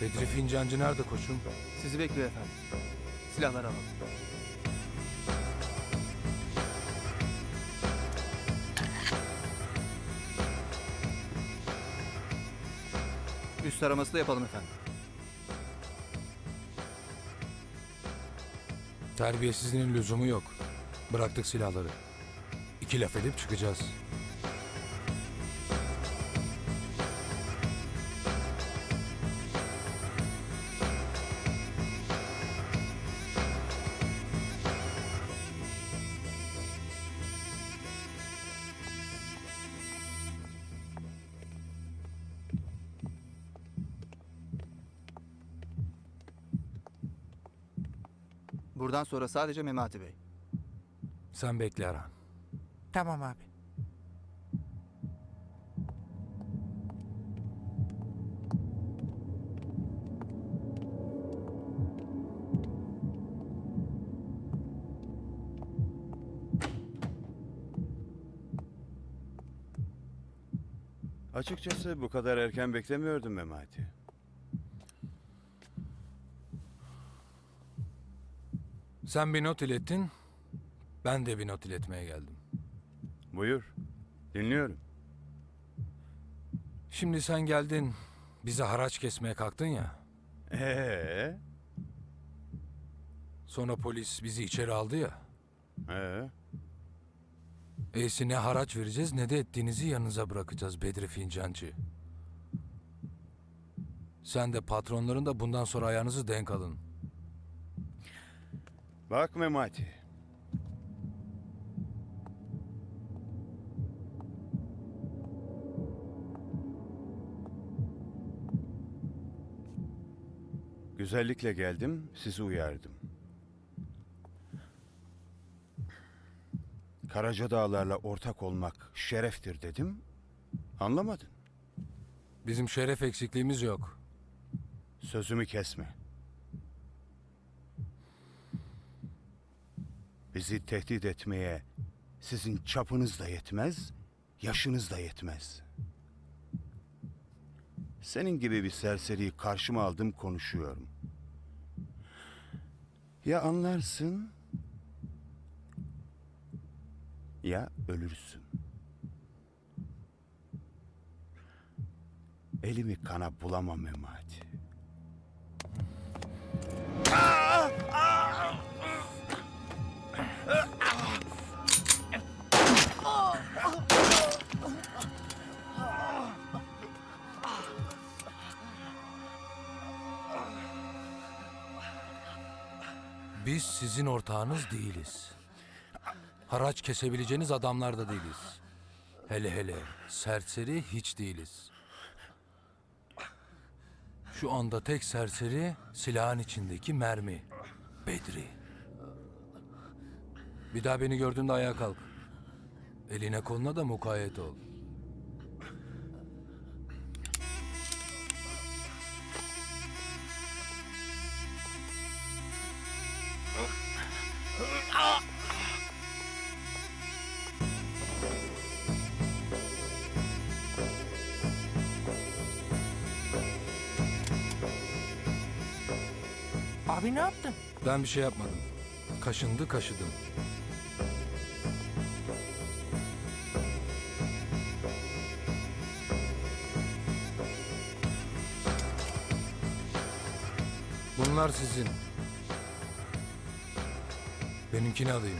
Bedri Fincancı nerede koçum? Sizi bekliyor efendim. Silahları alalım. Üst araması da yapalım efendim. Terbiyesizliğin lüzumu yok. Bıraktık silahları. İki laf edip çıkacağız. Buradan sonra sadece Memati Bey. Sen bekle Erhan. Tamam abi. Açıkçası bu kadar erken beklemiyordum Memati. Sen bir not ilettin. Ben de bir not iletmeye geldim. Buyur. Dinliyorum. Şimdi sen geldin. Bize haraç kesmeye kalktın ya. Ee? Sonra polis bizi içeri aldı ya. Ee? Eysi ne haraç vereceğiz ne de ettiğinizi yanınıza bırakacağız Bedri Fincancı. Sen de patronların da bundan sonra ayağınızı denk alın. Bak Memati. Güzellikle geldim, sizi uyardım. Karaca Dağlarla ortak olmak şereftir dedim. Anlamadın. Bizim şeref eksikliğimiz yok. Sözümü kesme. Bizi tehdit etmeye sizin çapınız da yetmez, yaşınız da yetmez. Senin gibi bir serseriyi karşıma aldım konuşuyorum. Ya anlarsın ya ölürsün. Elimi kana bulamam Memati. Biz sizin ortağınız değiliz. Haraç kesebileceğiniz adamlar da değiliz. Hele hele serseri hiç değiliz. Şu anda tek serseri silahın içindeki mermi. Bedri. Bir daha beni gördüğünde ayağa kalk. Eline koluna da mukayyet ol. Abi ne yaptın? Ben bir şey yapmadım. Kaşındı kaşıdım. Bunlar sizin. Benimkini alayım.